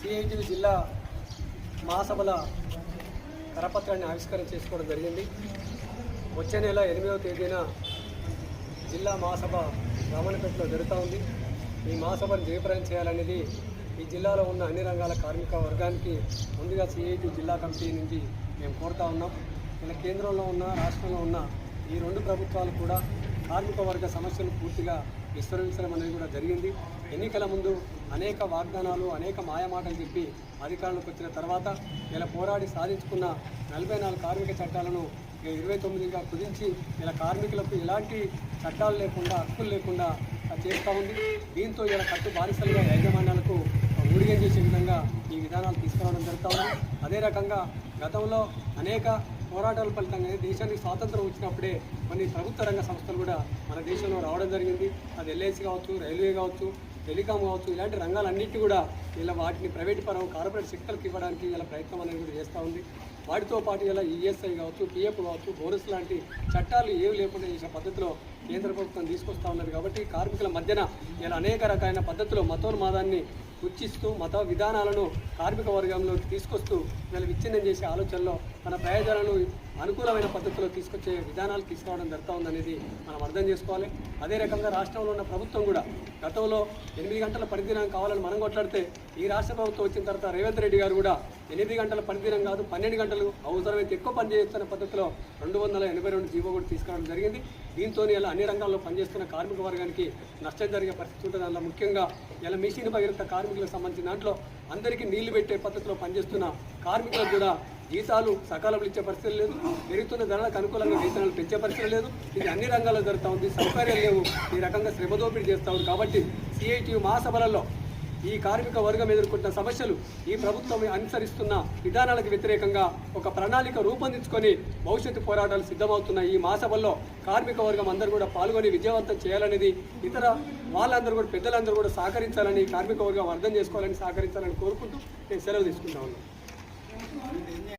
CIT జిల్లా మహాసభల కరపత్రాన్ని ఆవిష్కరణ చేసుకోవడం జరిగింది. వచ్చే నెల ఎనిమిదవ తేదీన జిల్లా మహాసభ గమనపెట్టలో జరుగుతూ ఉంది. ఈ మహాసభను జయప్రయం చేయాలనేది ఈ జిల్లాలో ఉన్న అన్ని రంగాల కార్మిక వర్గానికి ముందుగా సిఐటి జిల్లా కమిటీ నుంచి మేము కోరుతా ఉన్నాం. ఇలా కేంద్రంలో ఉన్న రాష్ట్రంలో ఉన్న ఈ రెండు ప్రభుత్వాలు కూడా కార్మిక వర్గ సమస్యలు పూర్తిగా విస్తరించడం అనేది కూడా జరిగింది. ఎన్నికల ముందు అనేక వాగ్దానాలు అనేక మాయమాటలు చెప్పి అధికారంలోకి వచ్చిన తర్వాత ఇలా పోరాడి సాధించుకున్న నలభై నాలుగు కార్మిక చట్టాలను ఇరవై తొమ్మిదిగా కుదించి ఇలా కార్మికులకు ఎలాంటి చట్టాలు లేకుండా హక్కులు లేకుండా చేస్తూ ఉంది. దీంతో ఇలా కట్టు బానిసలుగా యాజమాన్యాలకు ఊడిగం చేసే విధంగా ఈ విధానాలు తీసుకురావడం జరుగుతూ ఉంది. అదే రకంగా గతంలో అనేక పోరాటాల ఫలితంగా దేశానికి స్వాతంత్రం వచ్చినప్పుడే కొన్ని ప్రభుత్వ రంగ సంస్థలు కూడా మన దేశంలో రావడం జరిగింది. అది ఎల్ఐసి కావచ్చు రైల్వే కావచ్చు టెలికాం కావచ్చు ఇలాంటి రంగాలన్నింటి కూడా ఇలా వాటిని ప్రైవేట్ పరం కార్పొరేట్ సెక్టర్కి ఇవ్వడానికి ఇలా ప్రయత్నం అనేది కూడా చేస్తూ ఉంది. వాటితో పాటు ఇలా ఈఎస్ఐ కావచ్చు పిఎఫ్ కావచ్చు బోనస్ లాంటి చట్టాలు ఏవి లేకుండా చేసిన పద్ధతిలో కేంద్ర ప్రభుత్వం తీసుకొస్తూ ఉన్నది. కాబట్టి కార్మికుల మధ్యన ఇలా అనేక రకాలైన పద్ధతిలో మతోన్మాదాన్ని ఉచ్చిస్తూ మత విధానాలను కార్మిక వర్గంలోకి తీసుకొస్తూ వీళ్ళు విచ్ఛిన్నం చేసే ఆలోచనలో మన ప్రయోజనాలను అనుకూలమైన పద్ధతిలో తీసుకొచ్చే విధానాలు తీసుకురావడం జరుగుతూ ఉందనేది మనం అర్థం చేసుకోవాలి. అదే రకంగా రాష్ట్రంలో ఉన్న ప్రభుత్వం కూడా గతంలో ఎనిమిది గంటల పనిదినం కావాలని మనం కొట్లాడితే ఈ రాష్ట్ర ప్రభుత్వం వచ్చిన తర్వాత రేవంత్ రెడ్డి గారు కూడా ఎనిమిది గంటల పనిదినం కాదు పన్నెండు గంటలు అవసరమైతే ఎక్కువ పనిచేస్తున్న పద్ధతిలో రెండు వందల ఎనభై రెండు జీవో కూడా తీసుకురావడం జరిగింది. దీంతో ఇలా అన్ని రంగాల్లో పనిచేస్తున్న కార్మిక వర్గానికి నష్టం జరిగే పరిస్థితి ఉంటుంది అలా ముఖ్యంగా ఇలా మిషన్ భగీరథ కార్మికులకు సంబంధించిన దాంట్లో అందరికీ నీళ్ళు పెట్టే పద్ధతిలో పనిచేస్తున్న కార్మికులకు కూడా జీతాలు సకాలంలో ఇచ్చే పరిస్థితి లేదు. పెరుగుతున్న ధరలకు అనుకూలంగా వేతనాలు పెంచే పరిస్థితి లేదు. ఇది అన్ని రంగాల్లో జరుగుతూ ఉంది. సౌకర్యాలు లేవు. ఈ రకంగా శ్రమ దోపిడీ చేస్తూ ఉంది. కాబట్టి సిఐటి మహాసభలలో ఈ కార్మిక వర్గం ఎదుర్కొంటున్న సమస్యలు ఈ ప్రభుత్వం అనుసరిస్తున్న విధానాలకు వ్యతిరేకంగా ఒక ప్రణాళిక రూపొందించుకొని భవిష్యత్తు పోరాటాలు సిద్ధమవుతున్న ఈ మాసభల్లో కార్మిక వర్గం అందరూ కూడా పాల్గొని విజయవంతం చేయాలనేది ఇతర వాళ్ళందరూ కూడా పెద్దలందరూ కూడా సహకరించాలని కార్మిక వర్గం అర్థం చేసుకోవాలని సహకరించాలని కోరుకుంటూ నేను సెలవు తీసుకుంటా ఉన్నాను.